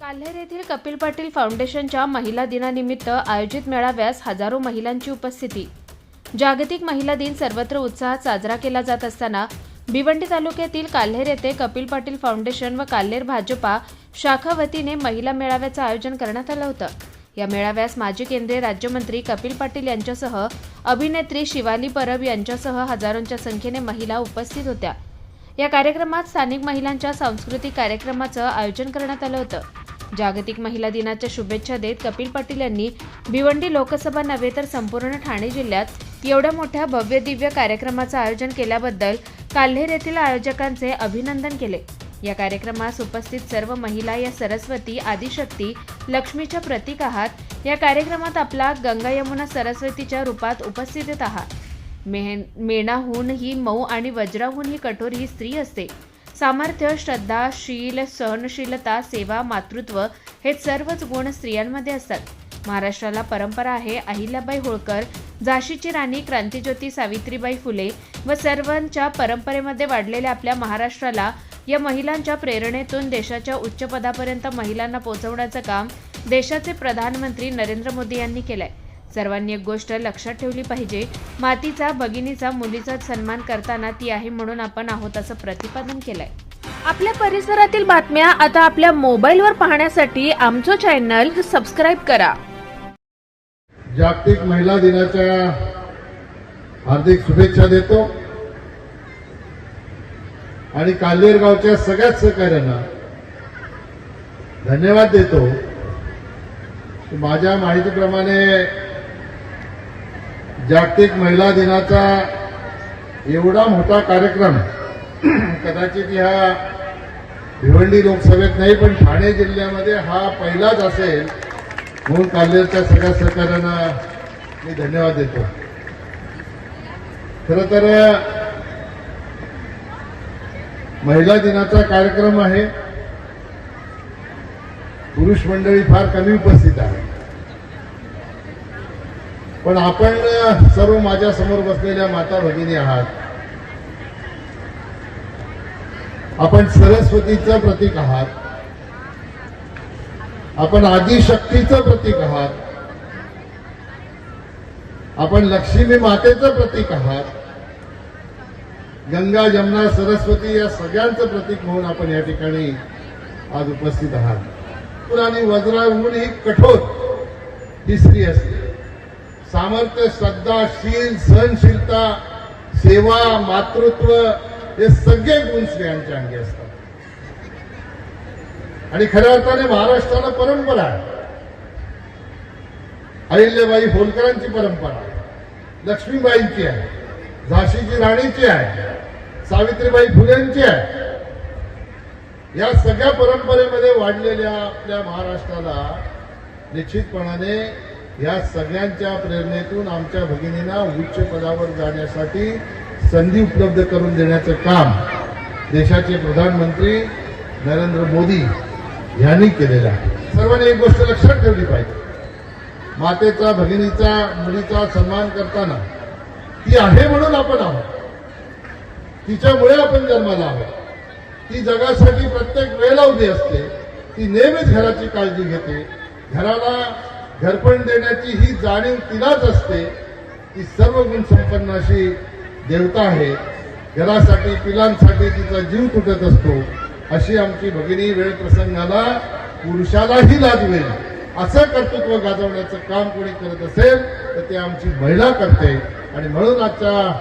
काल्हेर येथील कपिल पाटील फाउंडेशनच्या महिला दिनानिमित्त आयोजित मेळाव्यास हजारो महिलांची उपस्थिती. जागतिक महिला दिन सर्वत्र उत्साहात साजरा केला जात असताना भिवंडी तालुक्यातील काल्हेर येथे कपिल पाटील फाउंडेशन व काल्हेर भाजपा शाखा वतीने महिला मेळाव्याचं आयोजन करण्यात आलं होतं. या मेळाव्यास माजी केंद्रीय राज्यमंत्री कपिल पाटील यांच्यासह अभिनेत्री शिवाली परब यांच्यासह हजारोंच्या संख्येने महिला उपस्थित होत्या. या कार्यक्रमात स्थानिक महिलांच्या सांस्कृतिक कार्यक्रमाचं आयोजन करण्यात आलं होतं. जागतिक महिला दिनाच्या शुभेच्छा देत कपिल पाटील यांनी भिवंडी लोकसभा नव्हे तर संपूर्ण ठाणे जिल्ह्यात एवढ्या मोठ्या भव्य दिव्य कार्यक्रमाचं आयोजन केल्याबद्दल काल्हेर येथील आयोजकांचे अभिनंदन केले. या कार्यक्रमास उपस्थित सर्व महिला या सरस्वती आदिशक्ती लक्ष्मीच्या प्रतीक आहात. या कार्यक्रमात आपला गंगा यमुना सरस्वतीच्या रूपात उपस्थित आहात. मेहन मेणाहून ही मऊ आणि वज्राहून ही कठोर ही स्त्री असते. सामर्थ्य श्रद्धा शील सहनशीलता सेवा मातृत्व हे सर्वच गुण स्त्रियांमध्ये असतात. महाराष्ट्राला परंपरा आहे अहिल्याबाई होळकर झाशीची राणी क्रांतीज्योती सावित्रीबाई फुले व सर्वांच्या परंपरेमध्ये वाढलेल्या आपल्या महाराष्ट्राला या महिलांच्या प्रेरणेतून देशाच्या उच्च पदापर्यंत महिलांना पोहोचवण्याचं काम देशाचे प्रधानमंत्री नरेंद्र मोदी यांनी केलं आहे सर्वांनी एक गोष्ट लक्षात ठेवली पाहिजे. मातीचा भगिनीचा मुलीचा सन्मान करताना ती आहे म्हणून आपण आहोत असं प्रतिपादन केलंय. आपल्या परिसरातील बातम्या आता आपल्या मोबाईलवर पाहण्यासाठी आमचं चॅनल सबस्क्राईब करा. जागतिक महिला दिनाच्या हार्दिक शुभेच्छा देतो. आणि काल्हेर गावच्या सगळ्याच सहकार्यांना धन्यवाद देतो. माझ्या माहितीप्रमाणे जागतिक महिला दिनाचा एवढा मोठा कार्यक्रम कदाचित ह्या भिवंडी लोकसभेत नाही पण ठाणे जिल्ह्यामध्ये हा पहिलाच असेल म्हणून काल्हेरच्या सगळ्या सहकार्यांना मी धन्यवाद देतो. खर तर महिला दिनाचा कार्यक्रम आहे. पुरुष मंडळी फार कमी उपस्थित आहे पण आपण सर्व माझ्यासमोर बसलेल्या माता भगिनी आहात. आपण सरस्वतीचं प्रतीक आहात. आपण आदिशक्तीचं प्रतीक आहात. आपण लक्ष्मी मातेचं प्रतीक आहात. गंगा जमुना सरस्वती या सगळ्यांचं प्रतीक म्हणून आपण या ठिकाणी आज उपस्थित आहात. आणि वज्राहून ही कठोर ही स्त्री असते. सामर्थ्य श्रद्धा शील सहनशीलता सेवा मातृत्व हे सगळे गुण स्त्रियांच्या अंगी असतात. आणि खऱ्या अर्थाने महाराष्ट्राला परंपरा आहे. अहिल्याबाई होलकरांची परंपरा आहे. लक्ष्मीबाईंची आहे. झाशीची राणीची आहे. सावित्रीबाई फुलेंची आहे. या सगळ्या परंपरेमध्ये वाढलेल्या आपल्या महाराष्ट्राला निश्चितपणाने या सगळ्यांच्या प्रेरणेतून आमच्या भगिनींना उच्च पदावर जाण्यासाठी संधी उपलब्ध करून देण्याचं काम देशाचे प्रधानमंत्री नरेंद्र मोदी यांनी केलेलं आहे. सर्वांनी एक गोष्ट लक्षात ठेवली पाहिजे. मातेचा भगिनीचा मुलीचा सन्मान करताना ती आहे म्हणून आपण आहोत. तिच्यामुळे आपण जन्माला आहोत. ती जगासाठी प्रत्येक वेळेला उभी असते. ती नेहमीच घराची काळजी घेते. घराला घरपण देण्याची ही जाणीव तिलाच असते. ती सर्व गुण संपन्न अशी देवता आहे. घरासाठी पिलांसाठी तिचा जीव तुटत असतो. अशी आमची भगिनी वेळ प्रसंगाला पुरुषालाही लाजवेल. असं कर्तृत्व गाजवण्याचं काम कोणी करत असेल तर ते आमची महिला करते. आणि म्हणून आजच्या